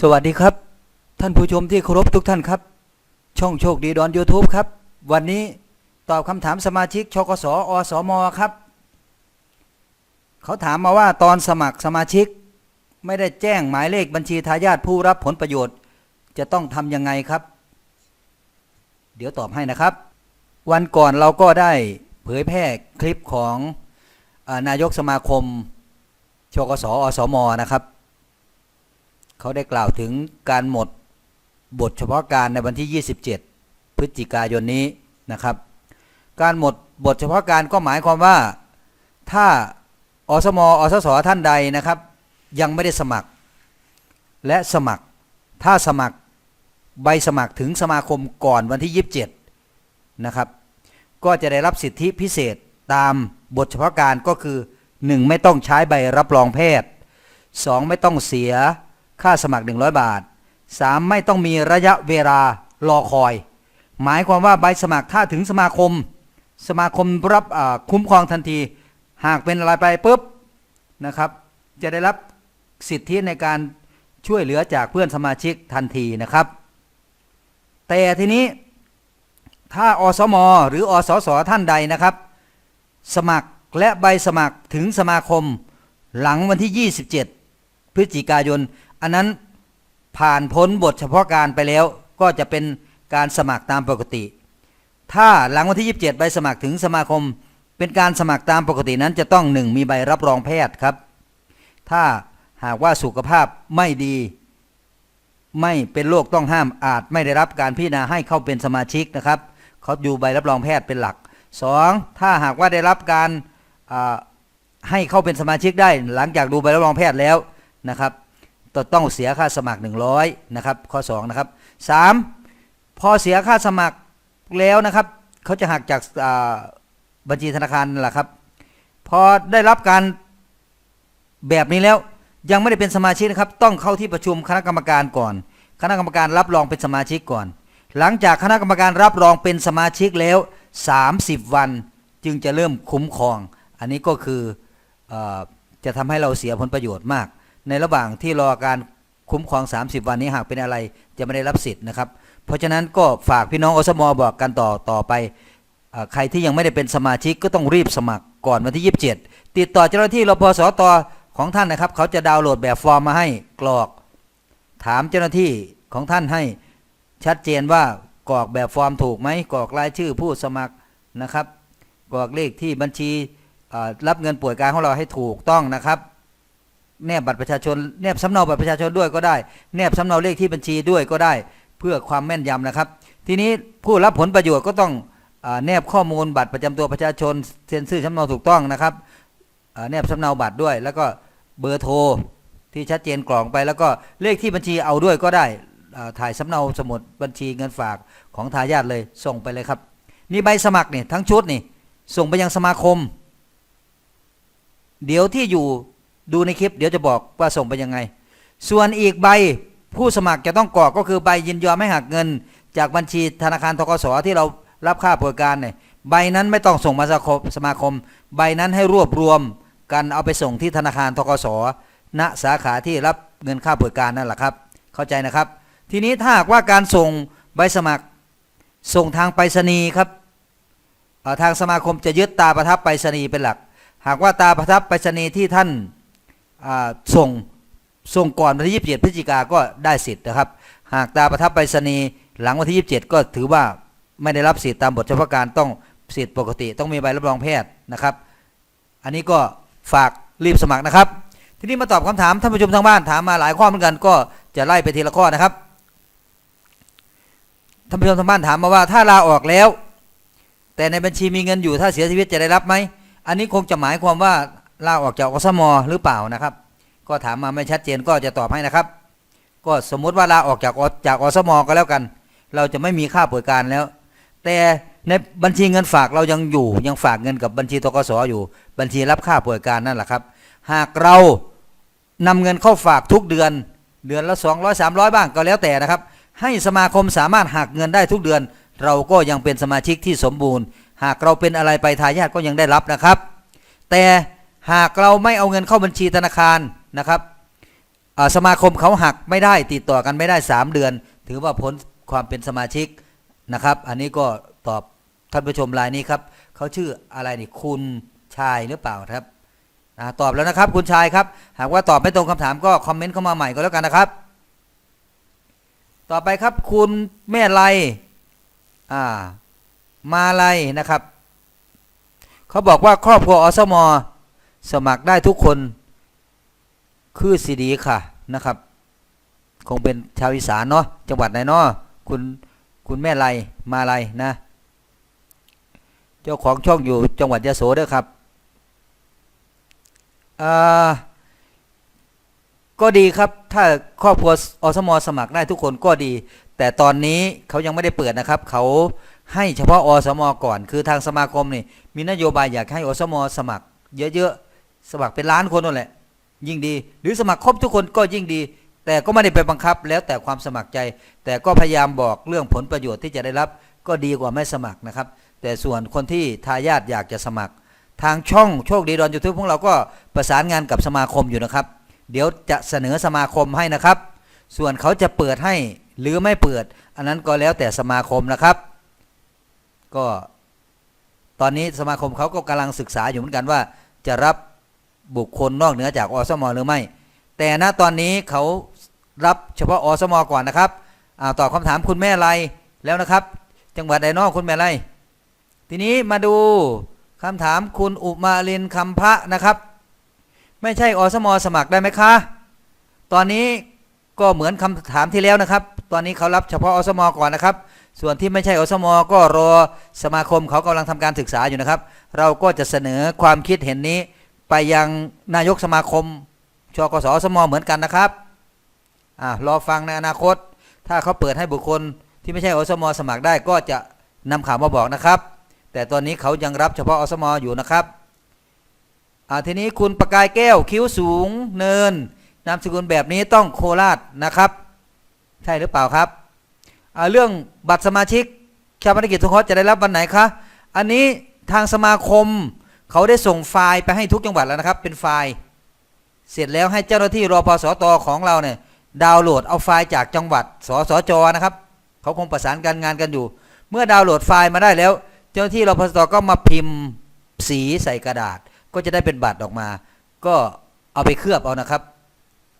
สวัสดีครับ ท่านผู้ชมที่เคารพทุกท่านครับ ช่องโชคดีดอน YouTube ครับ วันนี้ตอบคำถามสมาชิกชกสอสมครับ เขาถามมาว่าตอนสมัครสมาชิก ไม่ได้แจ้งหมายเลขบัญชีทายาทผู้รับผลประโยชน์ จะต้องทำยังไงครับ เดี๋ยวตอบให้นะครับ วันก่อนเราก็ได้เผยแพร่คลิปของอนายกสมาคมชกสอสมนะครับ เขาได้กล่าวถึงการหมดบทเฉพาะการในวันที่ 27 พฤศจิกายนนี้นะครับ การหมดบทเฉพาะการก็หมายความว่าถ้าอสมอสสท่านใดนะครับ ยังไม่ได้สมัคร และสมัครถ้าสมัครใบสมัครถึงสมาคมก่อนวันที่ 27 นะครับ ก็จะได้รับสิทธิพิเศษตามบทเฉพาะการก็คือ 1. ไม่ต้องใช้ใบรับรองแพทย์ 2. ไม่ต้องเสีย ค่าสมัคร 100 บาท 3. ไม่ต้องมีระยะเวลารอคอย หมายความว่าใบสมัครถ้าถึงสมาคม สมาคมรับคุ้มครองทันที หากเป็นอะไรไปปุ๊บนะครับ จะได้รับสิทธิในการช่วยเหลือจากเพื่อนสมาชิกทันทีนะครับ แต่ทีนี้ถ้าอสม หรืออสสท่านใดนะครับ สมัครและใบสมัครถึงสมาคมหลังวันที่ 27 พฤศจิกายน อันนั้นผ่านพ้นบทเฉพาะการไปแล้วก็จะเป็นการสมัครตามปกติ ถ้าหลังวันที่ 27 ใบสมัครถึงสมาคม เป็นการสมัครตามปกตินั้นจะต้องหนึ่งมีใบรับรองแพทย์ครับ ถ้าหากว่าสุขภาพไม่ดี ไม่เป็นโรคต้องห้ามอาจไม่ได้รับการพิจารณาให้เข้าเป็นสมาชิกนะครับเขาดูใบรับรองแพทย์เป็นหลัก 2. ถ้าหากว่าได้รับการให้เข้าเป็นสมาชิกได้ หลังจากดูใบรับรองแพทย์แล้วนะครับ ตต้องเสียค่าสมัคร 100นะครับข้อ2นะครับ 3. พอเสียค่าสมัครแล้วนะครับเขาจะหักจากบัญชีธนาคารนั่นแหละครับ พอได้รับการแบบนี้แล้วยังไม่ได้เป็นสมาชิกนะครับ ต้องเข้าที่ประชุมคณะกรรมการก่อน คณะกรรมการรับรองเป็นสมาชิกก่อน หลังจากคณะกรรมการรับรองเป็นสมาชิกแล้ว 30 วันจึงจะเริ่มคุ้มครอง อันนี้ก็คือออจะทำให้เราเสียผลประโยชน์มาก ในระหว่างที่รอการคุ้มครอง 30 วันนี้หากเป็นอะไรจะไม่ได้รับสิทธิ์นะครับ เพราะฉะนั้นก็ฝากพี่น้องอสมอบอกกันต่อต่อไปใครที่ยังไม่ได้เป็นสมาชิกก็ต้องรีบสมัครก่อนวันที่ 27 ติดต่อเจ้าหน้าที่รพสตของท่านนะครับ เขาจะดาวน์โหลดแบบฟอร์มมาให้กรอก ถามเจ้าหน้าที่ของท่านให้ชัดเจนว่ากรอกแบบฟอร์มถูกไหมกรอกรายชื่อผู้สมัครนะครับกรอกเลขที่บัญชีรับเงินป่วยการของเราให้ถูกต้องนะครับ แนบบัตรประชาชนแนบสำเนาบัตรประชาชนด้วยก็ได้ แนบสำเนาเลขที่บัญชีด้วยก็ได้ เพื่อความแม่นยำนะครับ ทีนี้ผู้รับผลประโยชน์ก็ต้องอแนบข้อมูลบัตรประจำตัวประชาชนเซ็นชื่อสำเนาถูกต้องนะครับแนบสำเนาบัตรด้วย แล้วก็เบอร์โทรที่ชัดเจนกล่องไป แล้วก็เลขที่บัญชีเอาด้วยก็ได้ถ่ายสำเนาสมุดบัญชีเงินฝากของทายาทเลยส่งไปเลยครับนี่ใบสมัครนี่ทั้งชุดนี่ส่งไปยังสมาคม เดี๋ยวที่อยู่ ดูในคลิปเดี๋ยวจะบอกว่าส่งไปยังไง ส่วนอีกใบผู้สมัครจะต้องกรอกก็คือใบยินยอมให้หักเงิน จากบัญชีธนาคารทกสที่เรารับค่าบริการเนี่ยใบนั้นไม่ต้องส่งมาสมาคมาคม ใบนั้นให้รวบรวมกันเอาไปส่งที่ธนาคารทกสณสาขาที่รับเงินค่าบริการนั่นแหละครับ เข้าใจนะครับ ทีนี้ถ้าหากว่าการส่งใบสมัครส่งทางไปรษณีย์ครับทางสมาคมจะยึดตาประทับไปรษณีย์เป็นหลัก หากว่าตาประทับไปรษณีย์ที่ท่าน ส่งส่งก่อนวันที่27พฤศจิกาก็ได้สิทธิ์นะครับ หากตาประทับไปรษณีย์หลังวันที่ 27 ก็ถือว่าไม่ได้รับสิทธิ์ตามบทเฉพาะการต้องสิทธิ์ปกติ ต้องมีใบรับรองแพทย์นะครับ อันนี้ก็ฝากรีบสมัครนะครับ ทีนี้มาตอบคำถามท่านผู้ชมทางบ้านถามมาหลายข้อเหมือนกันก็จะไล่ไปทีละข้อนะครับท่านผู้ชมทางบ้านถามมาว่าถ้าลาออกแล้ว แต่ในบัญชีมีเงินอยู่ถ้าเสียชีวิตจะได้รับไหมอันนี้คงจะหมายความว่า ลาออกจากอสมหรือเปล่านะครับ ก็ถามมาไม่ชัดเจนก็จะตอบให้นะครับ ก็สมมุติว่าลาออกจากอจากอสมก็แล้วกัน เราจะไม่มีค่าป่วยการแล้ว แต่ในบัญชีเงินฝากเรายังอยู่ ยังฝากเงินกับบัญชีตกสอยู่ บัญชีรับค่าป่วยการนั่นแหละครับ หากเรานำเงินเข้าฝากทุกเดือน เดือนละ 200 300 บ้างก็แล้วแต่นะครับ ให้สมาคมสามารถหักเงินได้ทุกเดือน เราก็ยังเป็นสมาชิกที่สมบูรณ์ หากเราเป็นอะไรไปทายาทก็ยังได้รับนะครับ แต่ หากเราไม่เอาเงินเข้าบัญชีธนาคารนะครับสมาคมเขาหักไม่ได้ติดต่อกันไม่ได้ 3 เดือน ถือว่าพ้นความเป็นสมาชิกนะครับ อันนี้ก็ตอบท่านผู้ชมรายนี้ครับเขาชื่ออะไรนี่คุณชายหรือเปล่าครับอตอบแล้วนะครับคุณชายครับ หากว่าตอบไม่ตรงคำถามก็คอมเมนต์เข้ามาใหม่ก็แล้วกันนะครับ ต่อไปครับคุณแม่ไลอ่ามาไลนะครับเขาบอกว่าครอบครัวอสม สมัครได้ทุกคนคือสีดีค่ะนะครับ คงเป็นชาวอีสานเนาะจังหวัดไหนเนาะคุณคุณแม่ไลมาไลนะ เจ้าของช่องอยู่จังหวัดยะโสเด้อครับอ่าก็ดีครับถ้าครอบครัวอสมสมัครได้ทุกคนก็ดี แต่ตอนนี้เขายังไม่ได้เปิดนะครับ เขาให้เฉพาะอสมก่อน คือทางสมาคมนี่มีนโยบายอยากให้อสมสมัคร เยอะๆ สมัครเป็นล้านคนนั่นแหละ ยิ่งดี หรือสมัครครบทุกคนก็ยิ่งดี แต่ก็ไม่ได้ไปบังคับแล้วแต่ความสมัครใจ แต่ก็พยายามบอกเรื่องผลประโยชน์ที่จะได้รับ ก็ดีกว่าไม่สมัครนะครับ แต่ส่วนคนที่ทายาทอยากจะสมัคร ทางช่องโชคดีดอนยูทูบพวกเราก็ประสานงานกับสมาคมอยู่นะครับ เดี๋ยวจะเสนอสมาคมให้นะครับ ส่วนเขาจะเปิดให้หรือไม่เปิด อันนั้นก็แล้วแต่สมาคมนะครับ ก็ตอนนี้สมาคมเขาก็กำลังศึกษาอยู่เหมือนกันว่าจะรับ บุคคลนอกเหนือจากอสมหรือไม่ แต่ณตอนนี้เขารับเฉพาะอสมก่อนนะครับอ่าตอบคำถามคุณแม่ไรแล้วนะครับ จังหวัดใดนอกคุณแม่ไรทีนี้มาดูคำถามคุณอุมาลินคำพระนะครับ ไม่ใช่อสมสมัครได้ไหมคะ ตอนนี้ก็เหมือนคำถามที่แล้วนะครับ ตอนนี้เขารับเฉพาะอสมก่อนนะครับ ส่วนที่ไม่ใช่อสมก็รอสมาคมเขากำลังทำการศึกษาอยู่นะครับ เราก็จะเสนอความคิดเห็นนี้ ไปยังนายกสมาคมชกสอสมเหมือนกันนะครับอ่ารอฟังในอนาคต ถ้าเขาเปิดให้บุคคลที่ไม่ใช่อสมสมัครได้ก็จะนำข่าวมาบอกนะครับ แต่ตอนนี้เขายังรับเฉพาะอสมอยู่นะครับอ่าทีนี้คุณประกายแก้วคิ้วสูงเนินนามสกุลแบบนี้ต้องโคราชนะครับ ใช่หรือเปล่าครับอ่าเรื่องบัตรสมาชิกชาปนกิจสงเคราะห์จะได้รับวันไหนคะ อันนี้ทางสมาคม เขาได้ส่งไฟล์ไปให้ทุกจังหวัดแล้วนะครับ เป็นไฟล์ เสร็จแล้วให้เจ้าหน้าที่รอพสตของเราเนี่ยดาวน์โหลดเอาไฟล์จากจังหวัดสสจนะครับเขาคงประสานการงานกันอยู่ เมื่อดาวน์โหลดไฟล์มาได้แล้ว เจ้าหน้าที่รอพสตก็มาพิมพ์สีใส่กระดาษ ก็จะได้เป็นบัตรออกมา ก็เอาไปเคลือบเอานะครับ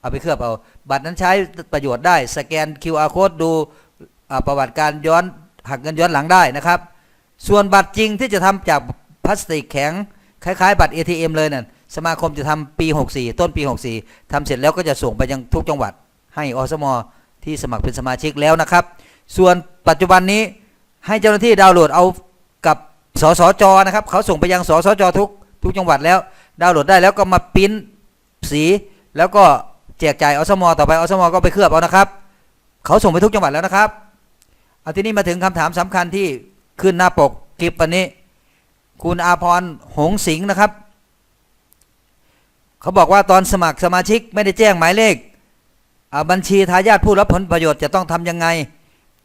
เอาไปเคลือบเอา บัตรนั้นใช้ประโยชน์ได้ สแกน QR code ดูประวัติการย้อนหักเงินย้อนหลังได้นะครับ ส่วนบัตรจริงที่จะทำจากพลาสติกแข็ง คล้ายๆ บัตร ATM เลยนั่นสมาคมจะทำปี 64 ต้นปี 64ทำเสร็จแล้วก็จะส่งไปยังทุกจังหวัด ให้อสมอที่สมัครเป็นสมาชิกแล้วนะครับ ส่วนปัจจุบันนี้ให้เจ้าหน้าที่ดาวน์โหลดเอากับสสจนะครับเขาส่งไปยังสสจทุกทุกจังหวัดแล้ว ดาวน์โหลดได้แล้วก็มาปิ้นสีแล้วก็แจกจ่ายอสมอต่อไปอสมอก็ไปเคลือบเอานะครับเขาส่งไปทุกจังหวัดแล้วนะครับเอาทีนี้มาถึงคำถามสำคัญที่ขึ้นหน้าปกคลิปวันนี้ คุณอาพรหงสิงห์นะครับ เขาบอกว่าตอนสมัครสมาชิกไม่ได้แจ้งหมายเลข บัญชีทายาทผู้รับผลประโยชน์จะต้องทำยังไง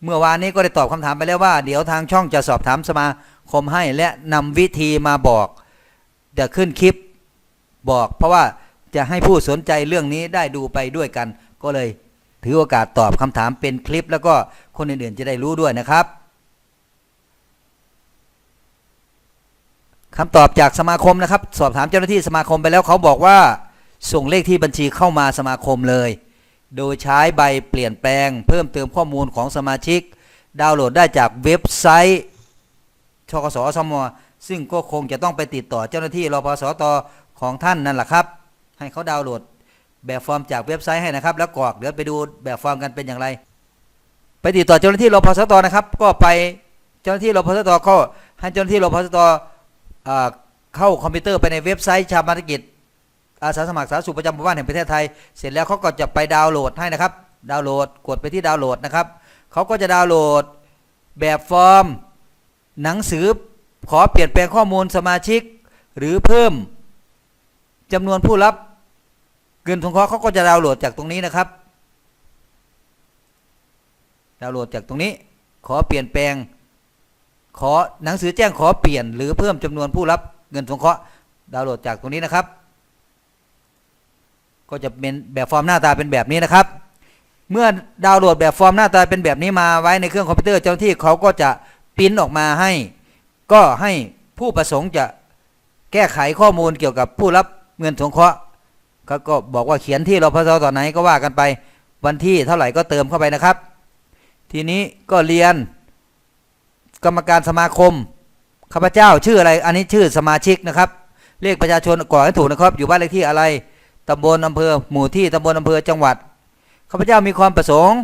เมื่อวานนี้ก็ได้ตอบคำถามไปแล้วว่า เดี๋ยวทางช่องจะสอบถามสมาคมให้และนำวิธีมาบอกจะขึ้นคลิปบอก เพราะว่าจะให้ผู้สนใจเรื่องนี้ได้ดูไปด้วยกัน ก็เลยถือโอกาสตอบคำถามเป็นคลิป แล้วก็คนอื่นๆจะได้รู้ด้วยนะครับ คำตอบจากสมาคมนะครับ สอบถามเจ้าหน้าที่สมาคมไปแล้วเขาบอกว่า ส่งเลขที่บัญชีเข้ามาสมาคมเลย โดยใช้ใบเปลี่ยนแปลง เพิ่มเติมข้อมูลของสมาชิก ดาวน์โหลดได้จากเว็บไซต์ชกสสมซึ่งก็คงจะต้องไปติดต่อเจ้าหน้าที่รพสตของท่านนั่นแหละครับ ให้เขาดาวน์โหลดแบบฟอร์มจากเว็บไซต์ให้นะครับ แล้วกรอกเดี๋ยวไปดูแบบฟอร์มกันเป็นอย่างไร ไปติดต่อเจ้าหน้าที่รพสตนะครับ ก็ไปเจ้าหน้าที่รพสตก็ให้เจ้าหน้าที่รพสต เข้าคอมพิวเตอร์ไปในเว็บไซต์ชาปนกิจอาสาสมัครสาธารณสุขประจำหมู่บ้านแห่งประเทศไทย เสร็จแล้วเขาก็จะไปดาวน์โหลดให้นะครับ ดาวน์โหลดกดไปที่ดาวน์โหลดนะครับเขาก็จะดาวน์โหลดแบบฟอร์ม หนังสือขอเปลี่ยนแปลงข้อมูลสมาชิก หรือเพิ่มจำนวนผู้รับเงินสงเคราะห์เขาก็จะดาวน์โหลดจากตรงนี้นะครับ ดาวน์โหลดจากตรงนี้ ขอเปลี่ยนแปลง ขอหนังสือแจ้งขอเปลี่ยน หรือเพิ่มจำนวนผู้รับเงินสงเคราะห์ดาวน์โหลดจากตรงนี้นะครับ ก็จะเป็นแบบฟอร์มหน้าตาเป็นแบบนี้นะครับ เมื่อดาวน์โหลดแบบฟอร์มหน้าตาเป็นแบบนี้มาไว้ในเครื่องคอมพิวเตอร์เจ้าหน้าที่เขาก็จะปริ้นออกมาให้ ก็ให้ผู้ประสงค์จะแก้ไขข้อมูลเกี่ยวกับผู้รับเงินสงเคราะห์เขาก็บอกว่าเขียนที่รพสตอนไหนก็ว่ากันไปวันที่เท่าไหร่ก็เติมเข้าไปนะครับ ทีนี้ก็เรียน กรรมการสมาคมข้าพเจ้าชื่ออะไร อันนี้ชื่อสมาชิกนะครับ เลขประชาชนก่อนให้ถูกนะครับ อยู่บ้านเลขที่อะไรตำบลอำเภอหมู่ที่ตำบลอำเภอจังหวัดข้าพเจ้ามีความประสงค์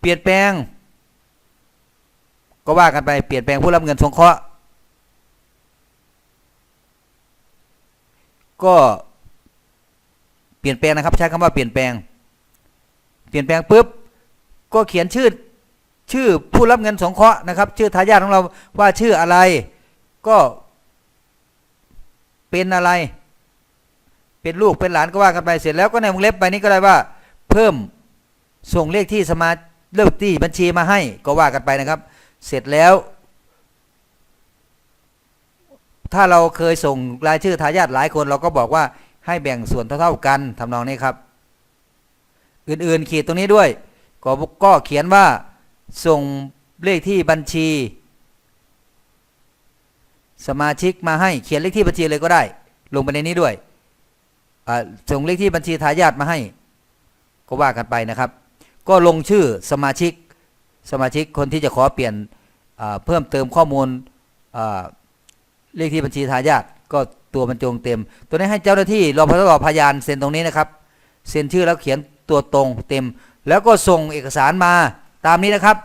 เปลี่ยนแปลง ก็ว่ากันไปเปลี่ยนแปลงผู้รับเงินสงเคราะห์ก็เปลี่ยนแปลงนะครับ ใช้คำว่าเปลี่ยนแปลง เปลี่ยนแปลงปุ๊บก็เขียนชื่อ ชื่อผู้รับเงินสงเคราะห์นะครับ ชื่อทายาทของเราว่าชื่ออะไรก็เป็นอะไร เป็นลูกเป็นหลานก็ว่ากันไปเสร็จแล้วก็ในวงเล็บไปนี้ก็ได้ว่า เพิ่มส่งเลขที่สมาเลขที่บัญชีมาให้ก็ว่ากันไปนะครับ เสร็จแล้ว ถ้าเราเคยส่งรายชื่อทายาทหลายคน เราก็บอกว่าให้แบ่งส่วนเท่าๆกันทำนองนี้ครับ อื่นๆขีดตรงนี้ด้วย ก็ก็เขียนว่า ส่งเลขที่บัญชี สมาชิกมาให้เขียนเลขที่บัญชีเลยก็ได้ ลงไปในนี้ด้วยส่งเลขที่บัญชีทายาทมาให้ ก็ว่ากันไปนะครับ ก็ลงชื่อสมาชิกสมาชิกคนที่จะขอเปลี่ยนเพิ่มเติมข้อมูลเลขที่บัญชีทายาทก็ตัวบรรจงเต็ม ตัวนี้ให้เจ้าหน้าที่รอพรพยานเซ็นตรงนี้นะครับ เซ็นชื่อแล้วเขียนตัวตรงเต็ม แล้วก็ส่งเอกสารมา ตามนี้นะครับ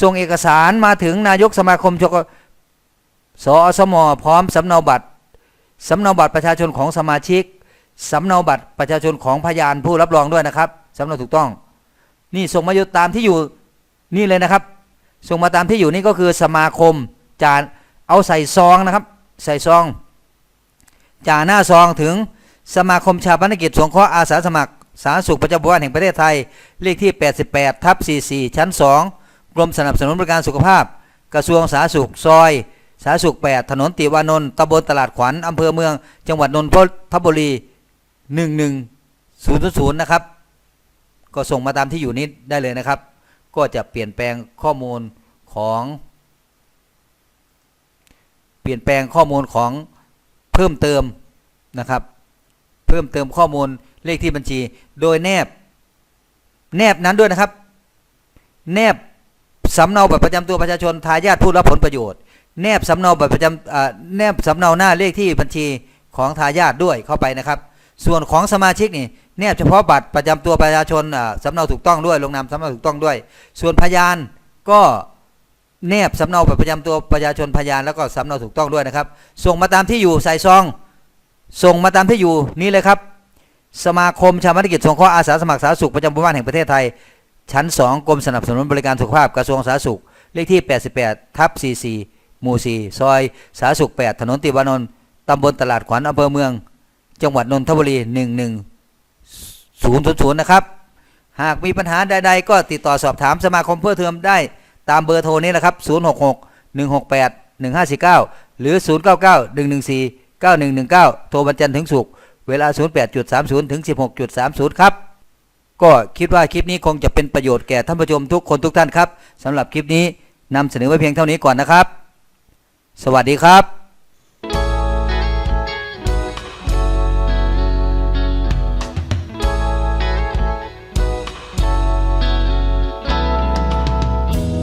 ส่งเอกสารมาถึงนายกสมาคมชกสอสมพร้อมสำเนาบัตรสำเนาบัตรประชาชนของสมาชิกสำเนาบัตรประชาชนของพยานผู้รับรองด้วยนะครับสำเนาถูกต้อง นี่ส่งมาอยู่ตามที่อยู่นี่เลยนะครับ ส่งมาตามที่อยู่นี่ก็คือสมาคมจานเอาใส่ซองนะครับ ใส่ซองจ่าหน้าซองถึงสมาคมชาปนกิจสงเคราะห์อาสาสมัคร สาธารณสุขประจำหมู่บ้านแห่งประเทศไทย เลขที่ 88ทับ44 ชั้น 2 กรมสนับสนุนบริการสุขภาพ กระทรวงสาธารณสุขซอย สาธารณสุข 8 ถนนติวานนท์ตำบลตลาดขวัญอำเภอเมือง จังหวัดนนทบุรี 11000 นะครับ ก็ส่งมาตามที่อยู่นี้ได้เลยนะครับ ก็จะเปลี่ยนแปลงข้อมูลของ เปลี่ยนแปลงข้อมูลของเพิ่มเติมนะครับ เพิ่มเติมข้อมูล เลขที่บัญชี โดยแนบ แนบนั้นด้วยนะครับ แนบสำเนาบัตรประจำตัวประชาชนทายาทผู้รับผลประโยชน์ แนบสำเนาบัตรประจำแนบสำเนาหน้าเลขที่บัญชีของทายาทด้วยเข้าไปนะครับ ส่วนของสมาชิกนี่แนบเฉพาะบัตรประจำตัวประชาชนสำเนาถูกต้องด้วย ลงนามสำเนาถูกต้องด้วย ส่วนพยานก็แนบสำเนาบัตรประจำตัวประชาชนพยานแล้วก็สำเนาถูกต้องด้วยนะครับ ส่งมาตามที่อยู่ใส่ซอง ส่งมาตามที่อยู่นี่เลยครับ สมาคมชาวนกิจสงเคราะห์อาสาสมัครสาธารณสุขประจำหมู่บ้านแห่งประเทศไทย ชั้น 2 กรมสนับสนุนบริการสุขภาพกระทรวงสาธารณสุข เลขที่ 88 ทับ 44 หมู่ 4 ซอย สาธารณสุข 8 ถนนติวานนท์ตำบลตลาดขวัญอำเภอเมือง จังหวัดนนทบุรี 11000 นะครับ หากมีปัญหาใดๆ ก็ติดต่อสอบถามสมาคมเพื่อเทอมได้ตามเบอร์โทรนี้แหละครับ 066 168 1549 หรือ 099 114 9119 โทรวันจันทร์ถึงศุกร์ เวลา 08.30 ถึง 16.30 ครับ ก็คิดว่าคลิปนี้คงจะเป็นประโยชน์แก่ท่านผู้ชมทุกคนทุกท่านครับสำหรับคลิปนี้นำเสนอไว้เพียงเท่านี้ก่อนนะครับ สวัสดีครับ